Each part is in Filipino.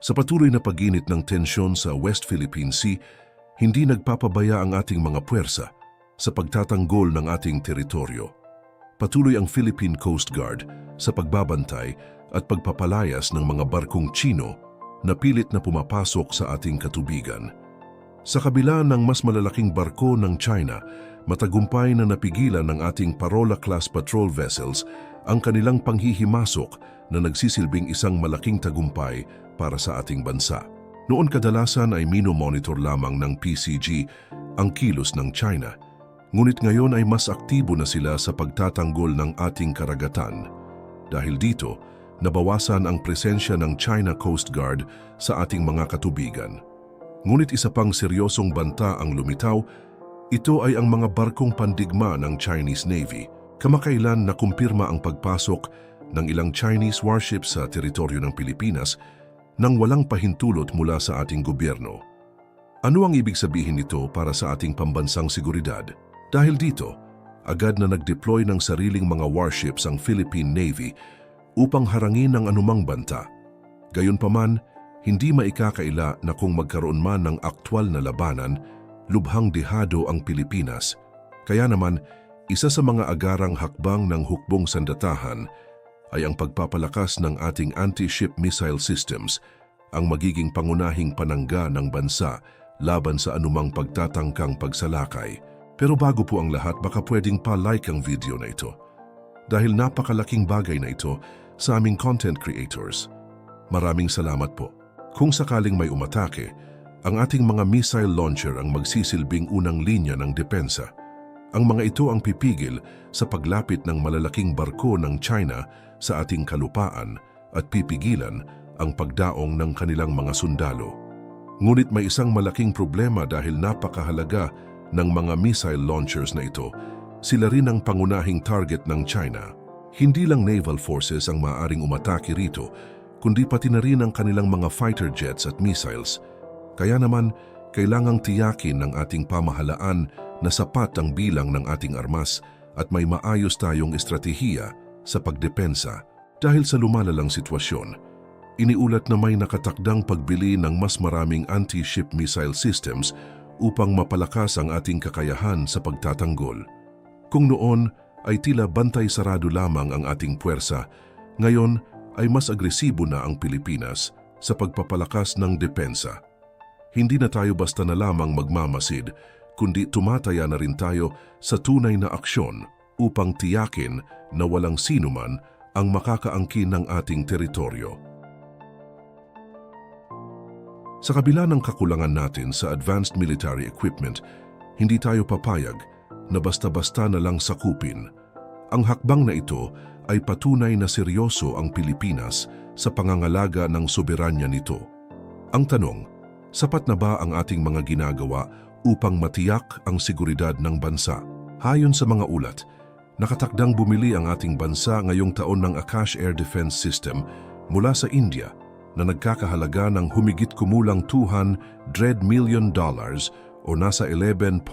Sa patuloy na paginit ng tensyon sa West Philippine Sea, hindi nagpapabaya ang ating mga puwersa sa pagtatanggol ng ating teritoryo. Patuloy ang Philippine Coast Guard sa pagbabantay at pagpapalayas ng mga barkong Chino na pilit na pumapasok sa ating katubigan. Sa kabila ng mas malalaking barko ng China, matagumpay na napigilan ng ating Parola-class patrol vessels ang kanilang panghihimasok na nagsisilbing isang malaking tagumpay para sa ating bansa. Noon kadalasan ay mino-monitor lamang ng PCG ang kilos ng China. Ngunit ngayon ay mas aktibo na sila sa pagtatanggol ng ating karagatan. Dahil dito, nabawasan ang presensya ng China Coast Guard sa ating mga katubigan. Ngunit isa pang seryosong banta ang lumitaw, ito ay ang mga barkong pandigma ng Chinese Navy. Kamakailan na kumpirma ang pagpasok ng ilang Chinese warships sa teritoryo ng Pilipinas nang walang pahintulot mula sa ating gobyerno. Ano ang ibig sabihin nito para sa ating pambansang seguridad? Dahil dito, agad na nag-deploy ng sariling mga warships ang Philippine Navy upang harangin ang anumang banta. Gayunpaman, hindi maikakaila na kung magkaroon man ng aktwal na labanan, lubhang dehado ang Pilipinas. Kaya naman, isa sa mga agarang hakbang ng hukbong sandatahan ay ang pagpapalakas ng ating anti-ship missile systems, ang magiging pangunahing panangga ng bansa laban sa anumang pagtatangkang pagsalakay. Pero bago po ang lahat, baka pwedeng pa-like ang video na ito. Dahil napakalaking bagay na ito sa aming content creators. Maraming salamat po. Kung sakaling may umatake, ang ating mga missile launcher ang magsisilbing unang linya ng depensa. Ang mga ito ang pipigil sa paglapit ng malalaking barko ng China sa ating kalupaan at pipigilan ang pagdaong ng kanilang mga sundalo. Ngunit may isang malaking problema dahil napakahalaga ng mga missile launchers na ito. Sila rin ang pangunahing target ng China. Hindi lang naval forces ang maaaring umatake rito, kundi pati na rin ang kanilang mga fighter jets at missiles. Kaya naman, kailangang tiyakin ng ating pamahalaan na sapat ang bilang ng ating armas at may maayos tayong estratehiya sa pagdepensa dahil sa lumalalang sitwasyon. Iniulat na may nakatakdang pagbili ng mas maraming anti-ship missile systems upang mapalakas ang ating kakayahan sa pagtatanggol. Kung noon ay tila bantay sarado lamang ang ating puwersa, ngayon ay mas agresibo na ang Pilipinas sa pagpapalakas ng depensa. Hindi na tayo basta na lamang magmamasid, kundi tumataya na rin tayo sa tunay na aksyon upang tiyakin na walang sinuman ang makakaangkin ng ating teritoryo. Sa kabila ng kakulangan natin sa advanced military equipment, hindi tayo papayag na basta-basta na lang sakupin. Ang hakbang na ito ay patunay na seryoso ang Pilipinas sa pangangalaga ng soberanya nito. Ang tanong, sapat na ba ang ating mga ginagawa upang matiyak ang seguridad ng bansa? Hayon sa mga ulat, nakatakdang bumili ang ating bansa ngayong taon ng Akash Air Defense System mula sa India na nagkakahalaga ng humigit kumulang 200 million dollars o nasa 11.6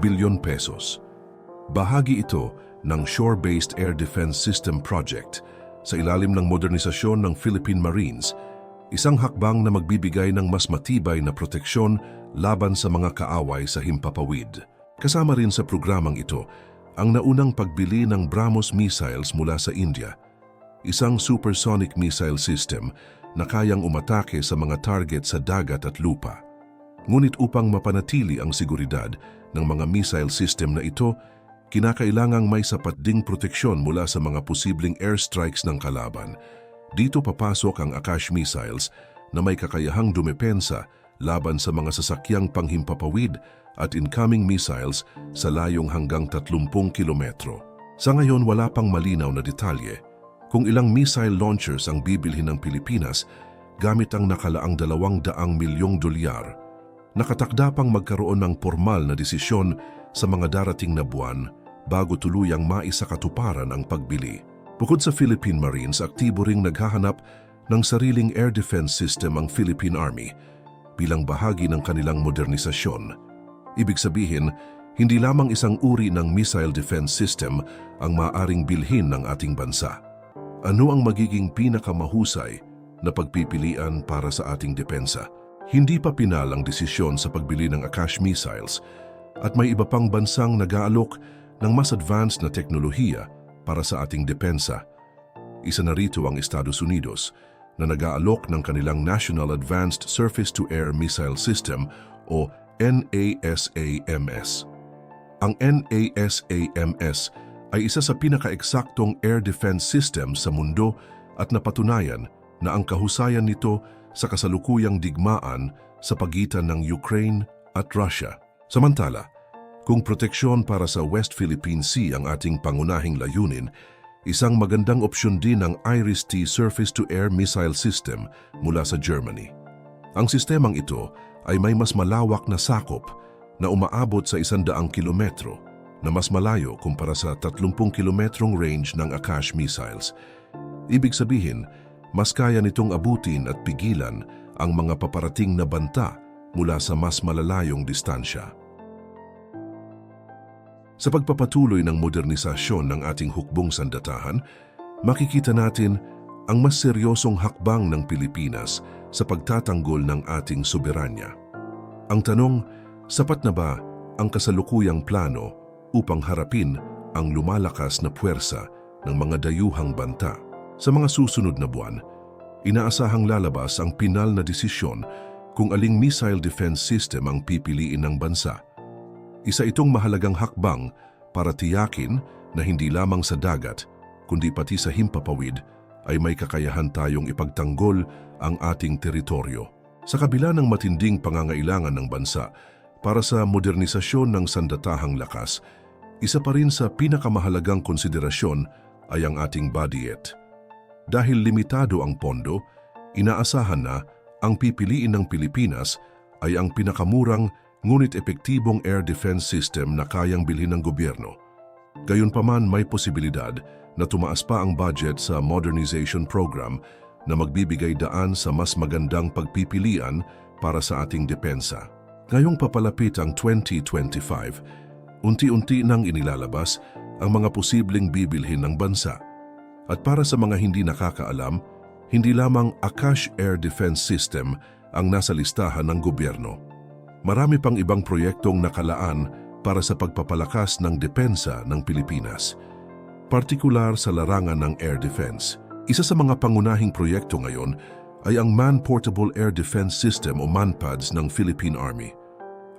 billion pesos. Bahagi ito ng Shore-Based Air Defense System Project sa ilalim ng modernisasyon ng Philippine Marines, isang hakbang na magbibigay ng mas matibay na proteksyon laban sa mga kaaway sa himpapawid. Kasama rin sa programang ito ang naunang pagbili ng BrahMos missiles mula sa India, isang supersonic missile system na kayang umatake sa mga target sa dagat at lupa. Ngunit upang mapanatili ang seguridad ng mga missile system na ito, kinakailangang may sapat ding proteksyon mula sa mga posibleng airstrikes ng kalaban. Dito papasok ang Akash missiles na may kakayahang dumepensa laban sa mga sasakyang panghimpapawid at incoming missiles sa layong hanggang 30 kilometro. Sa ngayon wala pang malinaw na detalye kung ilang missile launchers ang bibilhin ng Pilipinas gamit ang nakalaang 200 milyong dolyar. Nakatakda pang magkaroon ng formal na desisyon sa mga darating na buwan bago tuluyang maisakatuparan ang pagbili. Bukod sa Philippine Marines, aktibo ring naghahanap ng sariling air defense system ang Philippine Army bilang bahagi ng kanilang modernisasyon. Ibig sabihin, hindi lamang isang uri ng missile defense system ang maaring bilhin ng ating bansa. Ano ang magiging pinakamahusay na pagpipilian para sa ating depensa. Hindi pa pinal ang desisyon sa pagbili ng Akash missiles at may iba pang bansang nag-aalok ng mas advanced na teknolohiya para sa ating depensa. Isa na rito ang Estados Unidos na nag-aalok ng kanilang National Advanced Surface-to-Air Missile System o NASAMS. Ang NASAMS ay isa sa pinaka-eksaktong air defense system sa mundo at napatunayan na ang kahusayan nito sa kasalukuyang digmaan sa pagitan ng Ukraine at Russia. Samantala, kung proteksyon para sa West Philippine Sea ang ating pangunahing layunin, isang magandang opsyon din ang IRIS-T Surface-to-Air Missile System mula sa Germany. Ang sistemang ito ay may mas malawak na sakop na umaabot sa isandaang kilometro na mas malayo kumpara sa 30 kilometrong range ng Akash missiles. Ibig sabihin, mas kaya nitong abutin at pigilan ang mga paparating na banta mula sa mas malalayong distansya. Sa pagpapatuloy ng modernisasyon ng ating hukbong sandatahan, makikita natin ang mas seryosong hakbang ng Pilipinas sa pagtatanggol ng ating soberanya. Ang tanong, sapat na ba ang kasalukuyang plano upang harapin ang lumalakas na puwersa ng mga dayuhang banta? Sa mga susunod na buwan, inaasahang lalabas ang pinal na desisyon kung aling missile defense system ang pipiliin ng bansa. Isa itong mahalagang hakbang para tiyakin na hindi lamang sa dagat, kundi pati sa himpapawid ay may kakayahan tayong ipagtanggol ang ating teritoryo. Sa kabila ng matinding pangangailangan ng bansa para sa modernisasyon ng sandatahang lakas, isa pa rin sa pinakamahalagang konsiderasyon ay ang ating budget. Dahil limitado ang pondo, inaasahan na ang pipiliin ng Pilipinas ay ang pinakamurang ngunit epektibong air defense system na kayang bilhin ng gobyerno. Gayunpaman may posibilidad na tumaas pa ang budget sa modernization program na magbibigay daan sa mas magandang pagpipilian para sa ating depensa. Ngayong papalapit ang 2025, unti-unti nang inilalabas ang mga posibleng bibilhin ng bansa. At para sa mga hindi nakakaalam, hindi lamang Akash Air Defense System ang nasa listahan ng gobyerno. Marami pang ibang proyektong nakalaan para sa pagpapalakas ng depensa ng Pilipinas, partikular sa larangan ng air defense. Isa sa mga pangunahing proyekto ngayon ay ang Man-Portable Air Defense System o MANPADS ng Philippine Army.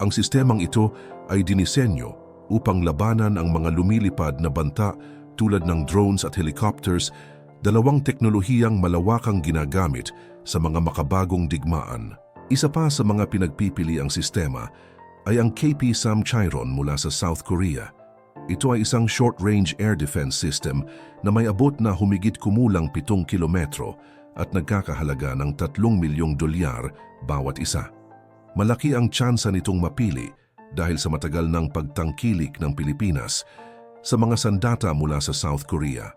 Ang sistemang ito ay dinisenyo upang labanan ang mga lumilipad na banta tulad ng drones at helicopters, dalawang teknolohiyang malawakang ginagamit sa mga makabagong digmaan. Isa pa sa mga pinagpipili ang sistema ay ang KP-SAM Chiron mula sa South Korea. Ito ay isang short-range air defense system na may abot na humigit kumulang 7 kilometro at nagkakahalaga ng 3 milyong dolyar bawat isa. Malaki ang tsansa nitong mapili dahil sa matagal ng pagtangkilik ng Pilipinas sa mga sandata mula sa South Korea.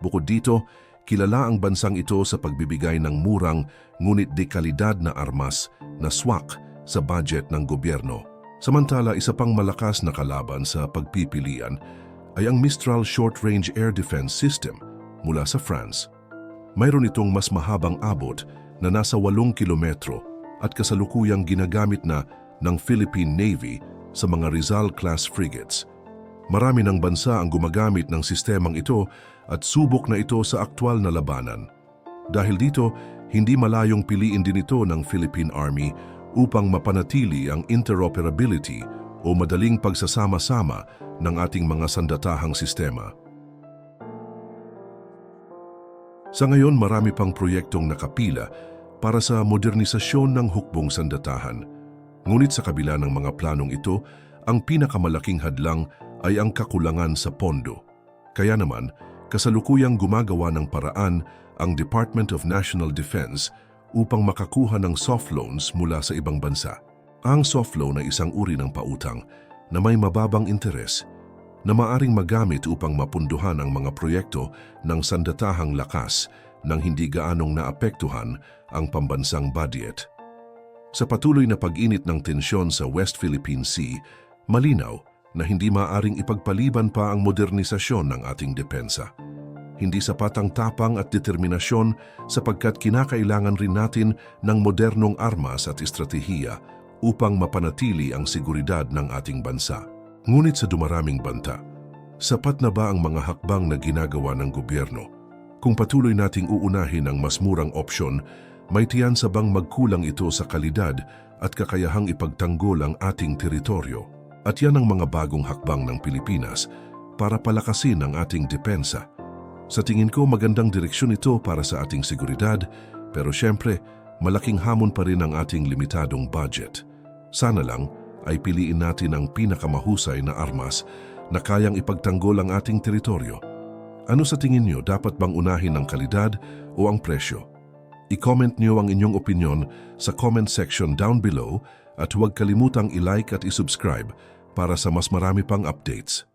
Bukod dito, kilala ang bansang ito sa pagbibigay ng murang ngunit dekalidad na armas na swak sa budget ng gobyerno. Samantala, isa pang malakas na kalaban sa pagpipilian ay ang Mistral Short Range Air Defense System mula sa France. Mayroon itong mas mahabang abot na nasa 8 kilometro at kasalukuyang ginagamit na ng Philippine Navy sa mga Rizal-class frigates – Marami ng bansa ang gumagamit ng sistemang ito at subok na ito sa aktwal na labanan. Dahil dito, hindi malayong piliin din ito ng Philippine Army upang mapanatili ang interoperability o madaling pagsasama-sama ng ating mga sandatahang sistema. Sa ngayon, marami pang proyektong nakapila para sa modernisasyon ng hukbong sandatahan. Ngunit sa kabila ng mga planong ito, ang pinakamalaking hadlang ay ang kakulangan sa pondo. Kaya naman, kasalukuyang gumagawa ng paraan ang Department of National Defense upang makakuha ng soft loans mula sa ibang bansa. Ang soft loan ay isang uri ng pautang na may mababang interes na maaring magamit upang mapunduhan ang mga proyekto ng sandatahang lakas nang hindi gaanong naapektuhan ang pambansang budget. Sa patuloy na pag-init ng tensyon sa West Philippine Sea, malinaw na hindi maaring ipagpaliban pa ang modernisasyon ng ating depensa. Hindi sapat ang tapang at determinasyon sapagkat kinakailangan rin natin ng modernong armas at estratehiya upang mapanatili ang seguridad ng ating bansa. Ngunit sa dumaraming banta, sapat na ba ang mga hakbang na ginagawa ng gobyerno? Kung patuloy nating uunahin ang mas murang opsyon, may tiyan sa bang magkulang ito sa kalidad at kakayahang ipagtanggol ang ating teritoryo. At yan ang mga bagong hakbang ng Pilipinas para palakasin ang ating depensa. Sa tingin ko magandang direksyon ito para sa ating seguridad, pero syempre, malaking hamon pa rin ang ating limitadong budget. Sana lang ay piliin natin ang pinakamahusay na armas na kayang ipagtanggol ang ating teritoryo. Ano sa tingin nyo, dapat bang unahin ang kalidad o ang presyo? I-comment nyo ang inyong opinion sa comment section down below at huwag kalimutang i-like at i-subscribe para sa mas marami pang updates.